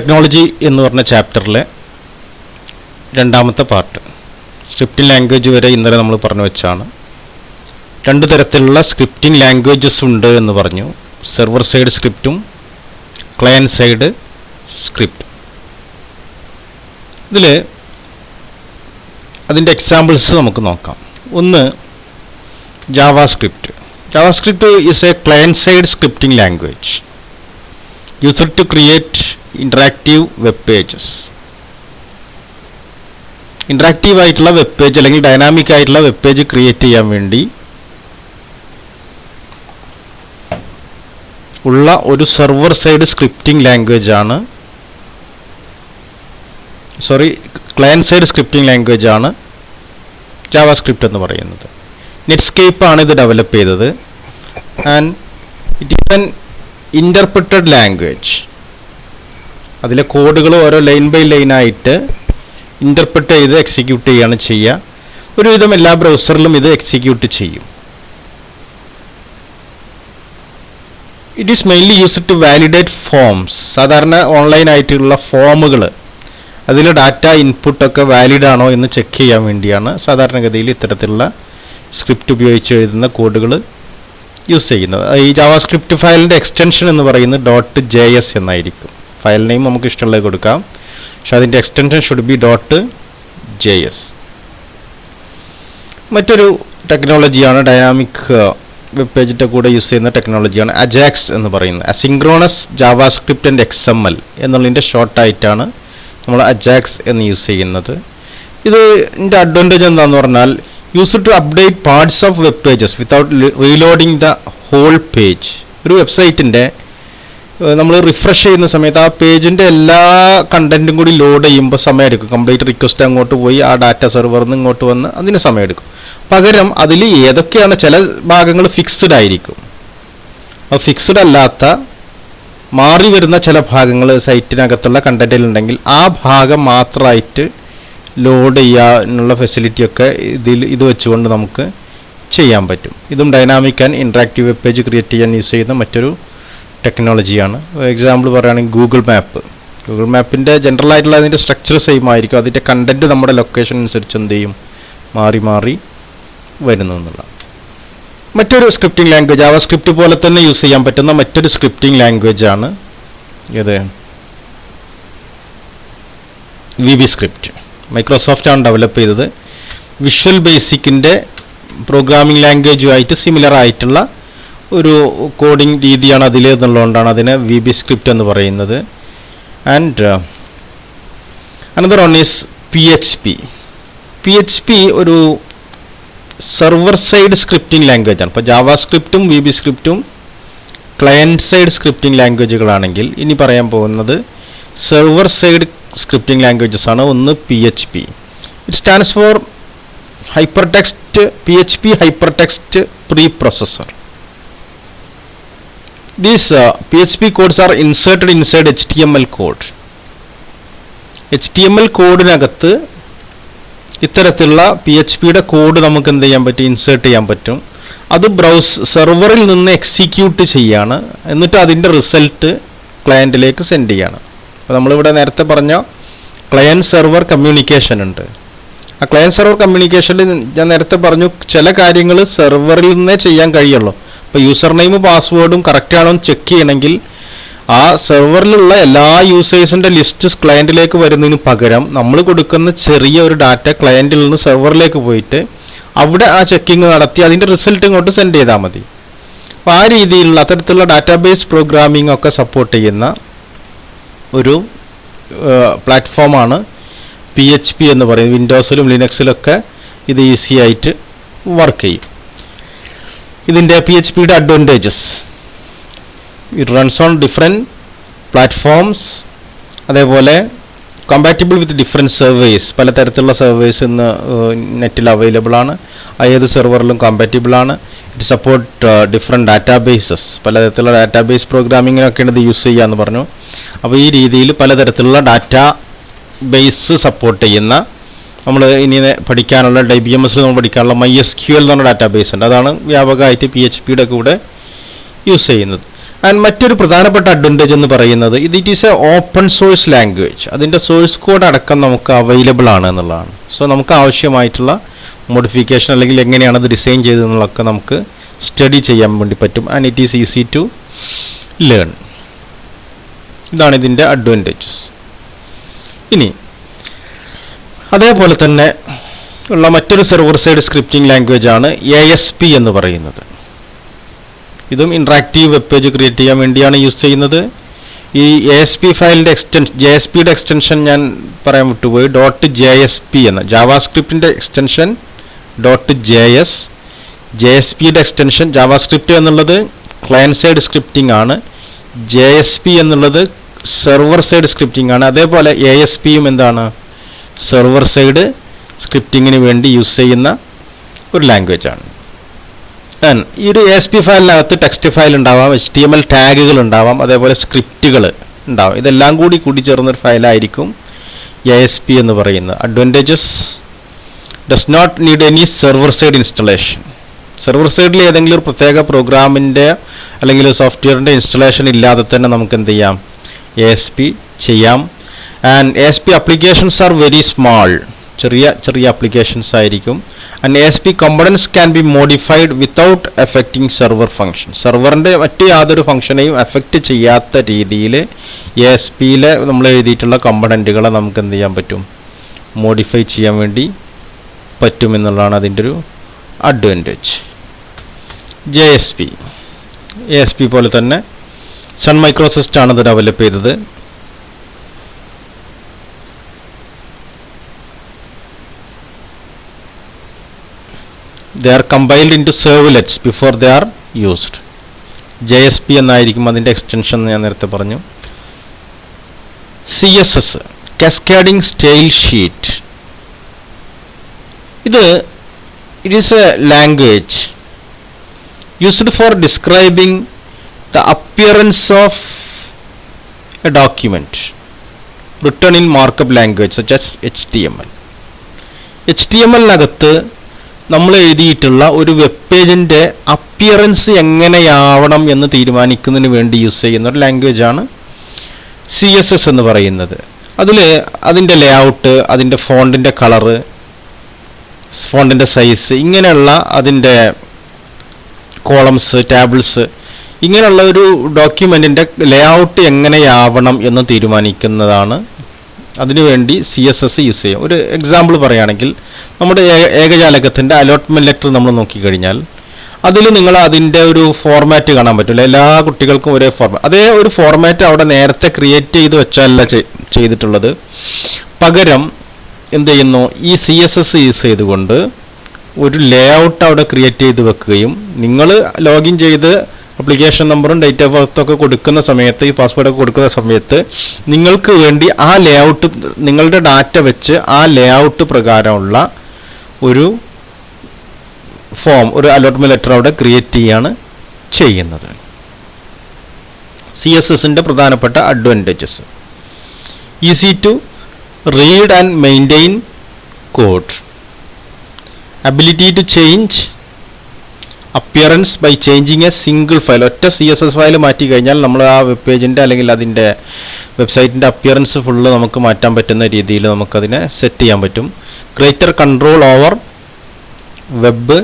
Technology എന്ന് പറഞ്ഞ ചാപ്റ്ററിലെ രണ്ടാമത്തെ പാർട്ട് സ്ക്രിപ്റ്റിംഗ് ലാംഗ്വേജ് വരെ ഇന്നലെ നമ്മൾ പറഞ്ഞു വെച്ചാണ്. രണ്ട് തരത്തിലുള്ള സ്ക്രിപ്റ്റിംഗ് ലാംഗ്വേജസ് ഉണ്ട് എന്ന് പറഞ്ഞു. സെർവർ സൈഡ് സ്ക്രിപ്റ്റും ക്ലയന്റ് സൈഡ് സ്ക്രിപ്റ്റ് ഇതിൽ അതിന്റെ എക്സാമ്പിൾസ് നമുക്ക് നോക്കാം. ഒന്ന് JavaScript JavaScript is a client side scripting language user to create interactive web pages interactive ആയിട്ടുള്ള വെബ് പേജ് അല്ലെങ്കിൽ ഡൈനാമിക് ആയിട്ടുള്ള വെബ് പേജ് ക്രിയേറ്റ് ചെയ്യാൻ വേണ്ടി ഉള്ള ഒരു സെർവർ സൈഡ് സ്ക്രിപ്റ്റിംഗ് ലാംഗ്വേജ് ആണ്. Sorry client side scripting language ആണ് ജാവ സ്ക്രിപ്റ്റ് എന്ന് പറയുന്നത്. നെറ്റ്സ്കേപ്പ് ആണ് ഇത് ഡെവലപ്പ് ചെയ്തത്. And it is an interpreted language അതിലെ കോഡുകൾ ഓരോ ലൈൻ ബൈ ലൈൻ ആയിട്ട് ഇന്റർപ്രിറ്റ് ചെയ്ത് എക്സിക്യൂട്ട് ചെയ്യുകയാണ് ചെയ്യുക. ഒരുവിധം എല്ലാ ബ്രൗസറിലും ഇത് എക്സിക്യൂട്ട് ചെയ്യും. It is mainly used to validate forms സാധാരണ ഓൺലൈൻ ആയിട്ടുള്ള ഫോമുകൾ അതിൽ ഡാറ്റ ഇൻപുട്ടൊക്കെ വാലിഡ് ആണോ എന്ന് ചെക്ക് ചെയ്യാൻ വേണ്ടിയാണ് സാധാരണഗതിയിൽ ഇത്തരത്തിലുള്ള സ്ക്രിപ്റ്റ് ഉപയോഗിച്ച് എഴുതുന്ന കോഡുകൾ യൂസ് ചെയ്യുന്നത്. ഈ ജാവാ സ്ക്രിപ്റ്റ് ഫയലിന്റെ എക്സ്റ്റൻഷൻ എന്ന് പറയുന്നത് ഡോട്ട് ജെ എസ് എന്നായിരിക്കും. ഫയൽ നെയിം നമുക്ക് ഇഷ്ടമുള്ളത് കൊടുക്കാം. പക്ഷെ അതിന്റെ extension should be dot J S മറ്റൊരു ടെക്നോളജിയാണ് ഡൈനാമിക് വെബ് പേജിന്റെ കൂടെ യൂസ് ചെയ്യുന്ന ടെക്നോളജിയാണ് അജാക്സ് എന്ന് പറയുന്നത്. Asynchronous JavaScript and X M L എന്നുള്ളതിന്റെ ഷോർട്ടായിട്ടാണ് നമ്മൾ അജാക്സ് എന്ന് യൂസ് ചെയ്യുന്നത്. ഇത് ഇതിന്റെ അഡ്വാന്റേജ് എന്താണെന്ന് പറഞ്ഞാൽ use to update parts of web pages without reloading the whole page ഒരു വെബ്സൈറ്റിന്റെ നമ്മൾ റിഫ്രഷ് ചെയ്യുന്ന സമയത്ത് ആ പേജിന്റെ എല്ലാ കണ്ടന്റും കൂടി ലോഡ് ചെയ്യുമ്പോൾ സമയമെടുക്കും. കംപ്ലീറ്റ് റിക്വസ്റ്റ് അങ്ങോട്ട് പോയി ആ ഡാറ്റ സെർവറിൽ നിന്ന് ഇങ്ങോട്ട് വന്ന് അതിന് സമയമെടുക്കും. പകരം അതിൽ ഏതൊക്കെയാണ് ചില ഭാഗങ്ങൾ ഫിക്സ്ഡ് ആയിരിക്കും. അപ്പോൾ ഫിക്സ്ഡ് അല്ലാത്ത മാറി വരുന്ന ചില ഭാഗങ്ങൾ സൈറ്റിനകത്തുള്ള കണ്ടന്റിൽ ഉണ്ടെങ്കിൽ ആ ഭാഗം മാത്രമായിട്ട് ലോഡ് ചെയ്യാനുള്ള ഫെസിലിറ്റിയൊക്കെ ഇതിൽ ഇത് വെച്ചുകൊണ്ട് നമുക്ക് ചെയ്യാൻ പറ്റും. ഇതും dynamic and interactive web page create ചെയ്യാൻ യൂസ് ചെയ്യുന്ന മറ്റൊരു ടെക്നോളജിയാണ്. എക്സാമ്പിൾ പറയുകയാണെങ്കിൽ ഗൂഗിൾ മാപ്പ് ഗൂഗിൾ മാപ്പിന്റെ ജനറൽ ആയിട്ടുള്ള അതിന്റെ സ്ട്രക്ചർ സെയിം ആയിരിക്കും. അതിന്റെ കണ്ടന്റ് നമ്മുടെ ലൊക്കേഷൻ അനുസരിച്ച് എന്ത് ചെയ്യും? മാറി മാറി വരുന്നു എന്നുള്ള മറ്റൊരു സ്ക്രിപ്റ്റിംഗ് ലാംഗ്വേജ് ആ സ്ക്രിപ്റ്റ് പോലെ തന്നെ യൂസ് ചെയ്യാൻ പറ്റുന്ന മറ്റൊരു സ്ക്രിപ്റ്റിംഗ് ലാംഗ്വേജ് ആണ് ഇത് വി ബി സ്ക്രിപ്റ്റ് മൈക്രോസോഫ്റ്റ് ആണ് ഡെവലപ്പ് ചെയ്തത് വിഷ്വൽ ബേസിക്കിന്റെ പ്രോഗ്രാമിംഗ് ലാംഗ്വേജുമായിട്ട് സിമിലർ ആയിട്ടുള്ള ഒരു കോഡിംഗ് രീതിയാണ് അതിൽ എന്നുള്ളതുകൊണ്ടാണ് അതിനെ വി ബി സ്ക്രിപ്റ്റ് എന്ന് പറയുന്നത്. And another one is P H P P H P ഒരു സെർവർ സൈഡ് സ്ക്രിപ്റ്റിംഗ് ലാംഗ്വേജ് ആണ്. ഇപ്പോൾ ജാവാ സ്ക്രിപ്റ്റും വി ബി സ്ക്രിപ്റ്റും ക്ലയന്റ് സൈഡ് സ്ക്രിപ്റ്റിംഗ് ലാംഗ്വേജുകളാണെങ്കിൽ ഇനി പറയാൻ പോകുന്നത് സെർവർ സൈഡ് സ്ക്രിപ്റ്റിംഗ് ലാംഗ്വേജസ് ആണ് ഒന്ന് P H P it stands for hypertext P H P hypertext preprocessor these uh, PHP codes are inserted inside HTML code. HTML കോഡിനകത്ത് ഇത്തരത്തിലുള്ള P H പിയുടെ code നമുക്ക് എന്ത് ചെയ്യാൻ പറ്റും? ഇൻസേർട്ട് ചെയ്യാൻ പറ്റും. അത് ബ്രൗസ് സെർവറിൽ നിന്ന് എക്സിക്യൂട്ട് ചെയ്യാണ്. എന്നിട്ട് അതിന്റെ റിസൾട്ട് ക്ലയന്റിലേക്ക് സെൻഡ് ചെയ്യാണ്. അപ്പോൾ നമ്മളിവിടെ നേരത്തെ പറഞ്ഞ ക്ലയന്റ് സെർവർ കമ്മ്യൂണിക്കേഷൻ ഉണ്ട്. ആ ക്ലയന്റ് സെർവർ കമ്മ്യൂണിക്കേഷനിൽ ഞാൻ നേരത്തെ പറഞ്ഞു ചില കാര്യങ്ങൾ സെർവറിൽ നിന്നേ ചെയ്യാൻ കഴിയുള്ളൂ. അപ്പോൾ യൂസർ നെയിമും പാസ്വേഡും കറക്റ്റ് ആണോ എന്ന് ചെക്ക് ചെയ്യണമെങ്കിൽ ആ സെർവറിലുള്ള എല്ലാ യൂസേഴ്സിന്റെ ലിസ്റ്റ് ക്ലയന്റിലേക്ക് വരുന്നതിന് പകരം നമ്മൾ കൊടുക്കുന്ന ചെറിയ ഒരു ഡാറ്റ ക്ലയന്റിൽ നിന്ന് സെർവറിലേക്ക് പോയിട്ട് അവിടെ ആ ചെക്കിങ് നടത്തി അതിന്റെ റിസൾട്ട് ഇങ്ങോട്ട് സെൻഡ് ചെയ്താൽ മതി. അപ്പോൾ ആ രീതിയിലുള്ള അത്തരത്തിലുള്ള ഡാറ്റാബേസ് പ്രോഗ്രാമിംഗ് ഒക്കെ സപ്പോർട്ട് ചെയ്യുന്ന ഒരു പ്ലാറ്റ്ഫോമാണ് പി എച്ച് പി എന്ന് പറയുന്നത് വിൻഡോസിലും ലിനക്സിലൊക്കെ ഇത് ഈസി ആയിട്ട് വർക്ക് ചെയ്യും. ഇതിന്റെ പി എച്ച് പിയുടെ advantages it runs on different platforms അതേപോലെ കമ്പാറ്റബിൾ വിത്ത് ഡിഫറെന്റ് സർവേസ് പലതരത്തിലുള്ള സർവേസ് ഇന്ന് നെറ്റിൽ അവൈലബിൾ ആണ്. ഏത് സെർവറിലും കമ്പാറ്റബിൾ ആണ്. ഇറ്റ് സപ്പോർട്ട് ഡിഫറെന്റ് ഡാറ്റാബേസസ് പലതരത്തിലുള്ള ഡാറ്റാബേസ് പ്രോഗ്രാമിങ്ങിനൊക്കെയാണ് ഇത് യൂസ് ചെയ്യുക എന്ന് പറഞ്ഞു. അപ്പോൾ ഈ രീതിയിൽ പലതരത്തിലുള്ള ഡാറ്റാ ബേസ് സപ്പോർട്ട് ചെയ്യുന്ന നമ്മൾ ഇനി പഠിക്കാനുള്ള ഡൈ ബി എം എസിൽ നമ്മൾ പഠിക്കാനുള്ള മൈ എസ് ക്യു എൽ എന്ന് ഡാറ്റാബേസ് ഉണ്ട്. അതാണ് വ്യാപകമായിട്ട് പി എച്ച് പിയുടെ കൂടെ യൂസ് ചെയ്യുന്നത്. ആൻഡ് മറ്റൊരു പ്രധാനപ്പെട്ട അഡ്വാന്റേജ് എന്ന് പറയുന്നത് ഇത് it is a open source language അതിന്റെ സോഴ്സ് കോഡ് അടക്കം നമുക്ക് അവൈലബിൾ ആണ് എന്നുള്ളതാണ്. സോ നമുക്ക് ആവശ്യമായിട്ടുള്ള മോഡിഫിക്കേഷൻ അല്ലെങ്കിൽ എങ്ങനെയാണ് അത് ഡിസൈൻ ചെയ്തതെന്നുള്ളതൊക്കെ നമുക്ക് സ്റ്റഡി ചെയ്യാൻ വേണ്ടി പറ്റും. And it is easy to learn ഇതാണ് ഇതിന്റെ അഡ്വാന്റേജസ് ഇനി അതേപോലെ തന്നെ ഉള്ള മറ്റൊരു സെർവർ സൈഡ് സ്ക്രിപ്റ്റിംഗ് ലാംഗ്വേജ് ആണ് എ എസ് പി എന്ന് പറയുന്നത്. ഇതും ഇൻട്രാക്റ്റീവ് വെബ് പേജ് ക്രിയേറ്റ് ചെയ്യാൻ വേണ്ടിയാണ് യൂസ് ചെയ്യുന്നത്. ഈ എ എസ് പി ഫയലിന്റെ എക്സ്റ്റൻഷൻ ജെ എസ് പിയുടെ എക്സ്റ്റൻഷൻ ഞാൻ പറയാൻ വിട്ടുപോയി. ഡോട്ട് ജെ എസ് പി എന്ന. ജാവാസ്ക്രിപ്റ്റിന്റെ extension dot J S J S പിയുടെ എക്സ്റ്റൻഷൻ ജാവാസ്ക്രിപ്റ്റ് എന്നുള്ളത് ക്ലയന്റ് സൈഡ് സ്ക്രിപ്റ്റിംഗ് ആണ്. ജെ എസ് പി എന്നുള്ളത് സെർവർ സൈഡ് സ്ക്രിപ്റ്റിംഗ് ആണ്. അതേപോലെ എ എസ് പിയും എന്താണ്? സെർവർ സൈഡ് സ്ക്രിപ്റ്റിങ്ങിന് വേണ്ടി യൂസ് ചെയ്യുന്ന ഒരു ലാംഗ്വേജ് ആണ്. And ഈ ഒരു എസ് പി ഫയലിനകത്ത് ടെക്സ്റ്റ് ഫയൽ ഉണ്ടാവാം എച്ച് ടി എം എൽ ടാഗുകൾ ഉണ്ടാവാം അതേപോലെ സ്ക്രിപ്റ്റുകൾ ഉണ്ടാവും. ഇതെല്ലാം കൂടി കൂടി ചേർന്നൊരു ഫയലായിരിക്കും എ എസ് പി എന്ന് പറയുന്നത്. Advantages does not need any server side installation server സൈഡിൽ ഏതെങ്കിലും ഒരു പ്രത്യേക പ്രോഗ്രാമിന്റെ അല്ലെങ്കിൽ സോഫ്റ്റ്വെയറിന്റെ ഇൻസ്റ്റലേഷൻ ഇല്ലാതെ തന്നെ നമുക്ക് എന്ത് ചെയ്യാം? എ എസ് പി ചെയ്യാം. And S P applications are very small ചെറിയ ചെറിയ അപ്ലിക്കേഷൻസ് ആയിരിക്കും. And S P components can be modified without affecting server function സെർവറിന്റെ മറ്റ് യാതൊരു ഫംഗ്ഷനെയും എഫക്റ്റ് ചെയ്യാത്ത രീതിയിൽ എസ് പിയിലെ നമ്മൾ എഴുതിയിട്ടുള്ള കമ്പണന്റുകളെ നമുക്ക് എന്ത് ചെയ്യാൻ പറ്റും? മോഡിഫൈ ചെയ്യാൻ വേണ്ടി പറ്റുമെന്നുള്ളതാണ് അതിന്റെ ഒരു advantage J S P S P പോലെ തന്നെ സൺ മൈക്രോസിസ്റ്റാണ് ഇത് ഡെവലപ്പ് ചെയ്തത്. They are compiled into servlets before they are used J S P എന്നായിരിക്കും അതിന്റെ എക്സ്റ്റൻഷൻ ഞാൻ നേരത്തെ പറഞ്ഞു. C S S cascading style sheet ഇത് it is a language used for describing the appearance of a document written in markup language such H T M L H T M എല്ലിനകത്ത് നമ്മൾ എഴുതിയിട്ടുള്ള ഒരു web പേജിന്റെ appearance എങ്ങനെയാവണം എന്ന് തീരുമാനിക്കുന്നതിന് വേണ്ടി use ചെയ്യുന്ന ഒരു ലാംഗ്വേജ് ആണ് സി എസ് എസ് എന്ന് പറയുന്നത്. അതിൽ അതിന്റെ ലേഔട്ട് അതിന്റെ ഫോണ്ടിന്റെ കളറ് ഫോണ്ടിന്റെ സൈസ് ഇങ്ങനെയുള്ള അതിന്റെ കോളംസ് ടേബിൾസ് ഇങ്ങനെയുള്ള ഒരു ഡോക്യുമെന്റിന്റെ ലേഔട്ട് എങ്ങനെയാവണം എന്ന് തീരുമാനിക്കുന്നതാണ് അതിനുവേണ്ടി സി എസ് എസ് യൂസ് ചെയ്യാം. ഒരു എക്സാമ്പിൾ പറയുകയാണെങ്കിൽ നമ്മുടെ ഏകജാലകത്തിന്റെ അലോട്ട്മെന്റ് ലെറ്റർ നമ്മൾ നോക്കിക്കഴിഞ്ഞാൽ അതിൽ നിങ്ങൾ അതിന്റെ ഒരു ഫോർമാറ്റ് കാണാൻ പറ്റില്ല. എല്ലാ കുട്ടികൾക്കും ഒരേ ഫോർമാറ്റ് അതേ ഒരു ഫോർമാറ്റ് അവിടെ നേരത്തെ ക്രിയേറ്റ് ചെയ്ത് വെച്ചല്ല ചെയ്തിട്ടുള്ളത്. പകരം എന്ത് ചെയ്യുന്നു? ഈ സി എസ് എസ് യൂസ് ചെയ്തുകൊണ്ട് ഒരു ലേ ഔട്ട് അവിടെ ക്രിയേറ്റ് ചെയ്ത് വെക്കുകയും നിങ്ങൾ ലോഗിൻ ചെയ്ത് അപ്ലിക്കേഷൻ നമ്പറും ഡേറ്റ് ഓഫ് ബർത്തും ഒക്കെ കൊടുക്കുന്ന സമയത്ത് ഈ പാസ്വേഡൊക്കെ കൊടുക്കുന്ന സമയത്ത് നിങ്ങൾക്ക് വേണ്ടി ആ ലേ ഔട്ട് നിങ്ങളുടെ ഡാറ്റ വെച്ച് ആ ലേ ഔട്ട് പ്രകാരമുള്ള ഒരു ഫോം ഒരു അലോട്ട്മെന്റ് ലെറ്റർ അവിടെ ക്രിയേറ്റ് ചെയ്യാണ് ചെയ്യുന്നത്. സി എസ് എസിന്റെ പ്രധാനപ്പെട്ട advantages easy to read and maintain code ability to change appearance by changing a single file ഒറ്റ സി എസ് എസ് ഫയൽ മാറ്റി കഴിഞ്ഞാൽ നമ്മൾ ആ വെബ് പേജിന്റെ അല്ലെങ്കിൽ അതിന്റെ വെബ്സൈറ്റിന്റെ അപ്പിയറൻസ് ഫുള്ള് നമുക്ക് മാറ്റാൻ പറ്റുന്ന രീതിയിൽ നമുക്കതിനെ സെറ്റ് ചെയ്യാൻ പറ്റും. Greater control over web